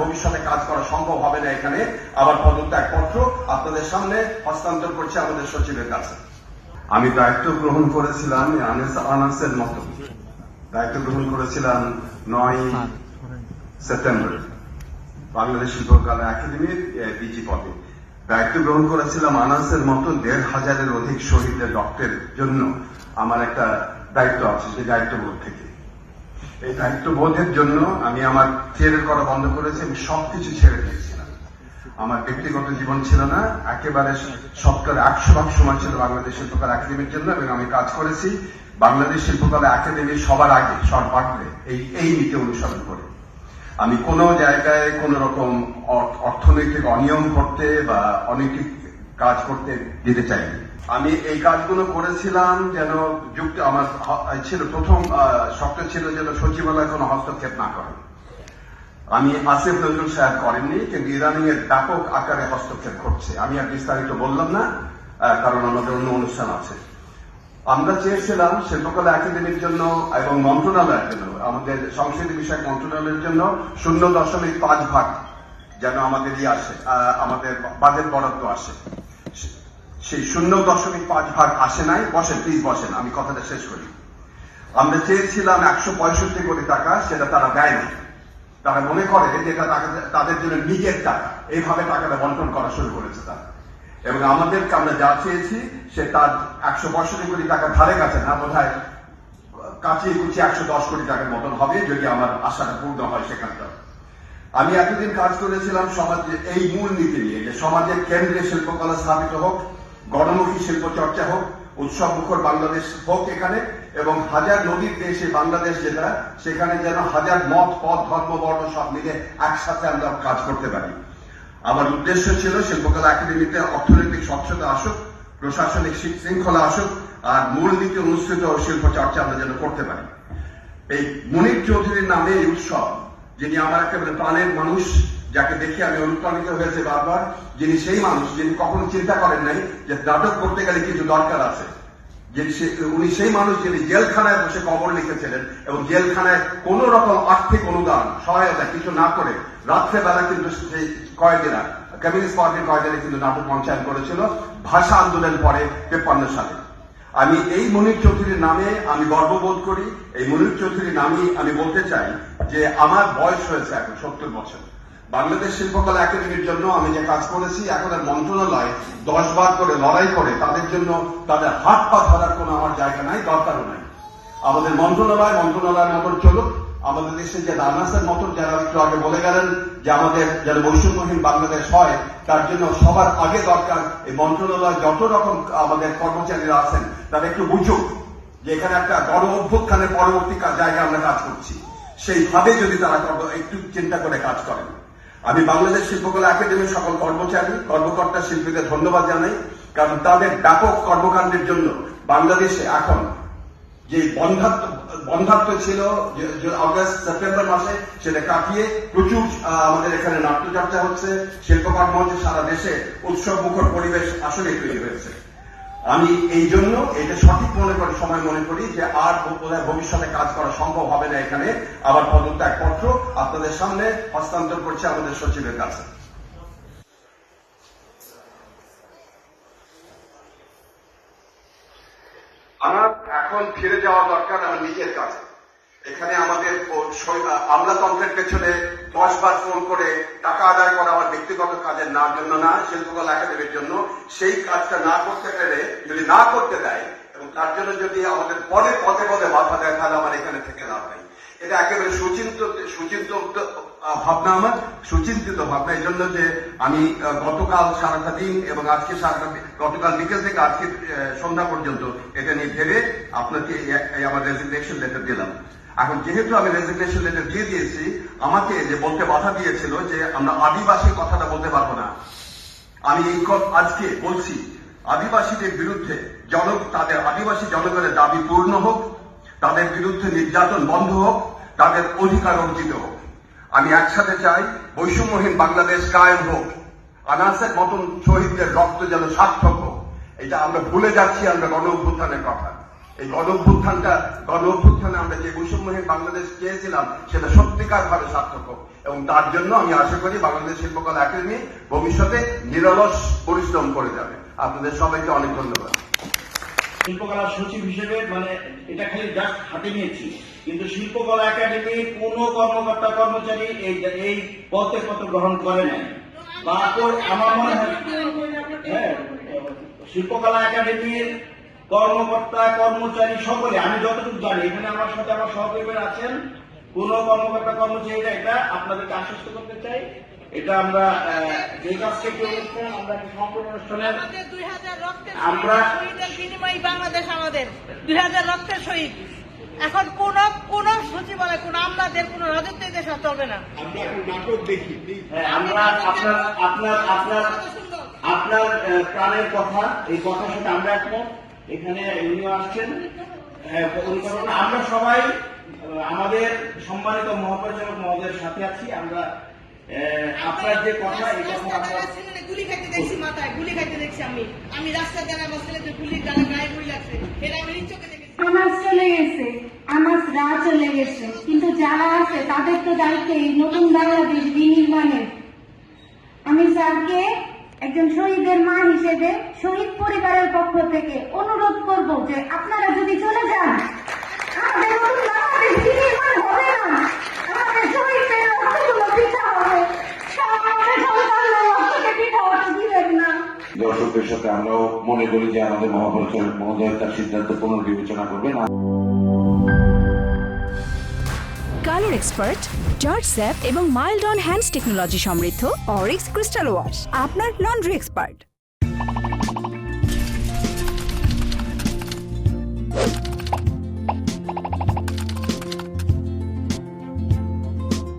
ভবিষ্যতে কাজ করা সম্ভব হবে না এখানে। আবার পদত্যাগপত্র আপনাদের সামনে হস্তান্তর করছে আমাদের সচিবের কাছে। আমি দায়িত্ব গ্রহণ করেছিলাম আনার্সের মতো। দায়িত্ব গ্রহণ করেছিলাম নয় সেপ্টেম্বর। বাংলাদেশ শিল্পকলা একাডেমির ডিজি পদে। দায়িত্ব গ্রহণ করেছিলাম আনার্সের মতো দেড় হাজারের অধিক শহীদের রক্তের জন্য। আমার একটা দায়িত্ব আছে, সেই দায়িত্ববোধ থেকে। এই দায়িত্ববোধের জন্য আমি আমার থিয়েটার করা বন্ধ করেছি, আমি সবকিছু ছেড়ে দিয়েছিলাম। আমার ব্যক্তিগত জীবন ছিল না, একেবারে সত্তর একশো ভাগ সময় ছিল বাংলাদেশ শিল্পকলা একাডেমির জন্য এবং আমি কাজ করেছি। বাংলাদেশ শিল্পকলা একাডেমির সবার আগে, সর্বাগ্রে, এই এই নীতি অনুসরণ করে। আমি কোন জায়গায় কোন রকম অর্থনৈতিক অনিয়ম করতে বা অনৈতিক কাজ করতে দিতে চাইনি। আমি এই কাজগুলো করেছিলাম যেন যুক্ত আমার ছিল, প্রথম শর্ত ছিল যেন সচিবালয় কোনো হস্তক্ষেপ না করে। আমি আসিফ নজরুল সাহেব করেননি, কিন্তু ইদানিং এর ব্যাপক আকারে হস্তক্ষেপ করছে। আমি আর বিস্তারিত বললাম না কারণ আমাদের অন্য অনুষ্ঠান আছে। আমরা চেয়েছিলাম শিল্পকলা একাডেমির জন্য এবং মন্ত্রণালয়ের জন্য, আমাদের সংস্কৃতি বিষয়ক মন্ত্রণালয়ের জন্য শূন্য দশমিক পাঁচ ভাগ যেন আমাদের ইয়ে আসে আমাদের বাজেট বরাদ্দ আসে। সেই শূন্য দশমিক পাঁচ ভাগ আসে নাই বসেন প্লিজ বসেন, আমি কথাটা শেষ করি। আমরা চেয়েছিলাম একশো পঁয়ষট্টি কোটি টাকা, সেটা তারা দেয় না তারা মনে করে যে তাদের জন্য নিজের টাকা। এইভাবে টাকাটা বন্টন করা শুরু করেছে তারা। এবং আমাদেরকে আমরা যা চেয়েছি, সে তার একশো পঁয়ষট্টি কোটি টাকা ধারে কাছে না বোধ হয় কাছিয়ে কুচিয়ে একশো দশ কোটি টাকার মতন হবে, যদি আমার আশাটা পূর্ণ হয় সেখানটা আমি এতদিন কাজ করেছিলাম সমাজে এই মূল নীতি নিয়ে, যে সমাজের কেন্দ্রে শিল্পকলা স্থাপিত হোক গণমুখী শিল্প চর্চা হোক, উৎসব মুখর বাংলাদেশ হোক এখানে, এবং হাজার নদীর দেশে বাংলাদেশ যেটা সেখানে যেন হাজার মত, পথ, ধর্ম, বর্ণ সব মিলে একসাথে আমরা কাজ করতে পারি। আমার উদ্দেশ্য ছিল শিল্পকলা একাডেমিতে অর্থনৈতিক স্বচ্ছতা আসুক, প্রশাসনিক শৃঙ্খলা আসুক, আর মূল নীতি অনুসৃত শিল্প চর্চা আমরা যেন করতে পারি। এই মুনির চৌধুরীর নামে এই উৎসব, যিনি আমার একেবারে প্রাণের মানুষ যাকে দেখে আমি অনুপ্রাণিত হয়েছে বারবার, যিনি সেই মানুষ, যিনি কখনো চিন্তা করেন নাই যে নাটক করতে গেলে কিছু দরকার আছে। উনি সেই মানুষ যিনি জেলখানায় বসে কবর লিখেছিলেন এবং জেলখানায় কোন রকম আর্থিক অনুদান, সহায়তা কিছু না করে রাত্রেবেলা কিন্তু সেই কয়েদিরা কমিউনিস্ট পার্টির কয়েদিরা কিন্তু নাটক মঞ্চায়ন করেছিল, ভাষা আন্দোলন পরে তেপ্পান্ন সালে। আমি এই মনির চৌধুরীর নামে আমি গর্ববোধ করি, এই মনির চৌধুরীর নামে আমি বলতে চাই যে আমার বয়স হয়েছে এখন সত্তর বছর। বাংলাদেশ শিল্পকলা একাডেমির জন্য আমি যে কাজ করেছি, এখন মন্ত্রণালয় দশ বার করে লড়াই করে তাদের জন্য তাদের হাত পা ধরার কোনো আমার জায়গা নাই, দরকারও নাই। আমাদের মন্ত্রণালয় মন্ত্রণালয়ের মতন চলুক, আমাদের দেশে যে দানাসের মতন যারা একটু আগে বলে গেলেন যে আমাদের যেন বৈষম্যহীন বাংলাদেশ হয়, তার জন্য সবার আগে দরকার এই মন্ত্রণালয় যত রকম আমাদের কর্মচারীরা আছেন, তারা একটু বুঝুক যে এখানে একটা গণ অভ্যুত্থানের পরবর্তী জায়গায় আমরা কাজ করছি। সেইভাবে যদি তারা একটু চিন্তা করে কাজ করেন। আমি বাংলাদেশ শিল্পকলা একাডেমির সকল কর্মচারী, কর্মকর্তা শিল্পীদের ধন্যবাদ জানাই, কারণ তাদের ব্যাপক কর্মকাণ্ডের জন্য বাংলাদেশে এখন যে বন্ধাত্ম বন্ধাত্ম ছিল অগস্ট, সেপ্টেম্বর মাসে সেটা কাটিয়ে প্রচুর আমাদের এখানে নাট্যচর্চা হচ্ছে, শিল্পকর্ম হচ্ছে, সারা দেশে উৎসব মুখর পরিবেশ আসলে তৈরি হয়েছে। আমি এই জন্য এটা সঠিক মনে করি, সময় মনে করি যে আর ভবিষ্যতে কাজ করা সম্ভব হবে না এখানে, আবার পদত্যাগপত্র আপনাদের সামনে হস্তান্তর করছে আমাদের সচিবের কাছে। আমার এখন ফিরে যাওয়া দরকার আমার নিজের কাছে। এখানে আমাদের আমলাতন্ত্রের পেছনে দশ বার ফোন করে টাকা আদায় করা আমার ব্যক্তিগত কাজের না জন্য না, শিল্পকলা একাডেমির জন্য। সেই কাজটা না করতে পেরে যদি না করতে দেয় এবং তার জন্য যদি আমাদের পরে পদে পদে বাধা দেয়, তাহলে আমার এখানে থেকে লাভ নেই। এটা একেবারে সুচিন্ত সুচিন্ত ভাবনা আমার, সুচিন্তিত ভাবনা। এই জন্য যে আমি গতকাল সারাটা দিন এবং আজকে সারাটা গতকাল বিকেল থেকে আজকে সন্ধ্যা পর্যন্ত এটা নিয়ে ভেবে আপনাকে আমার রেজিগনেশন লেটার দিলাম। এখন যেহেতু আমি রেজিগনেশন লেটার দিয়ে দিয়েছি, আমাকে যে বলতে বাধা দিয়েছিল যে আমরা আদিবাসী কথাটা বলতে পারব না, আমি এই আজকে বলছি, আদিবাসীদের বিরুদ্ধে জন তাদের আদিবাসী জনগণের দাবি পূর্ণ হোক, তাদের বিরুদ্ধে নির্যাতন বন্ধ হোক তাদের অধিকার অর্জিত। হোক আমি একসাথে চাই বৈষম্যহীন বাংলাদেশ কায়েম হোক। আনাসের মতন শহীদদের রক্ত যেন সার্থক হোক। এটা আমরা ভুলে যাচ্ছি, আমরা গণ অভ্যুত্থানের কথা। এই গণ অভ্যুত্থানটা গণ অভ্যুত্থানে আমরা যে বৈষম্যহীন বাংলাদেশ চেয়েছিলাম, সেটা সত্যিকার ভাবে সার্থক হোক। এবং তার জন্য আমি আশা করি বাংলাদেশ শিল্পকলা একাডেমি ভবিষ্যতে নিরলস পরিশ্রম করে যাবে। আপনাদের সবাইকে অনেক ধন্যবাদ। শিল্পকলা সচিব হিসেবে মানে এটা খালি জাস্ট হাতে নিয়েছি। কিন্তু শিল্পকলা একাডেমি কোন কর্মকর্তা কর্মচারী এই এই পদে পত্র গ্রহণ করে নাই। বা আমার মনে হয় হ্যাঁ, শিল্পকলা একাডেমির কর্মকর্তা কর্মচারী সকলে আমি যতটুকু জানি এখানে আমার সাথে আমার সহকর্মীরা আছেন। কোন কর্মকর্তা কর্মচারীরা এটা আপনাদেরকে আশ্বস্ত করতে চাই। এটা আমরা যে কাজ থেকে আমরা সম্পূর্ণ রক্তের আমরা- শহীদের বাংলাদেশ আমাদের। দুই হাজার রক্তের শহীদ। এখন কোন কোন সচিবালয় কোন আমলাদের কোন রাজত্ব এই দেশে চলবে না। হ্যাঁ, আমরা আপনার আপনার আপনার আপনার প্রাণের কথা এই কথার সাথে আমরা একমত। এখানে উনিও আসছেন। আহ, আমরা সবাই আমাদের সম্মানিত মহাপরিচালক মহোদয়ের সাথে আছি। আমরা আপনার যে কথা এই কথা আমরা গুলি খাইতে দেখছি মাথায় গুলি খাইতে দেখছি আমি। আমি আমার ছেলেদের গুলি দ্বারা গায়ে গুলি লাগছে। এটা আমি চোখে দেখেছি আমার চলে গেছে আমার রা চলে গেছে। কিন্তু যারা আছে তাদের তো দায়িত্ব এই নতুন বাংলাদেশ বিনির্মাণের আমি স্যারকে একজন শহীদের মা হিসেবে শহীদ পরিবারের পক্ষ থেকে অনুরোধ করব যে আপনারা যদি চলে যান আমাদের নতুন বাংলাদেশ বিনির্মাণ হবে না আমাদের শহীদদের রক্তগুলো পিঠা হবে আমাদের সন্তানদের রক্তকে পিঠা হতে দিবেন না দর্শকদের সাথে আমরাও মনে করি যে আমাদের মহাপরিচালক মহোদয় তার সিদ্ধান্ত পুনর্বিবেচনা করবেন। কালার এক্সপার্ট, জর্জ স্যাপ এবং মাইল্ড অন হ্যান্ডস টেকনোলজি সমৃদ্ধ অরিক্স ক্রিস্টাল ওয়াশ, আপনার লন্ড্রি এক্সপার্ট।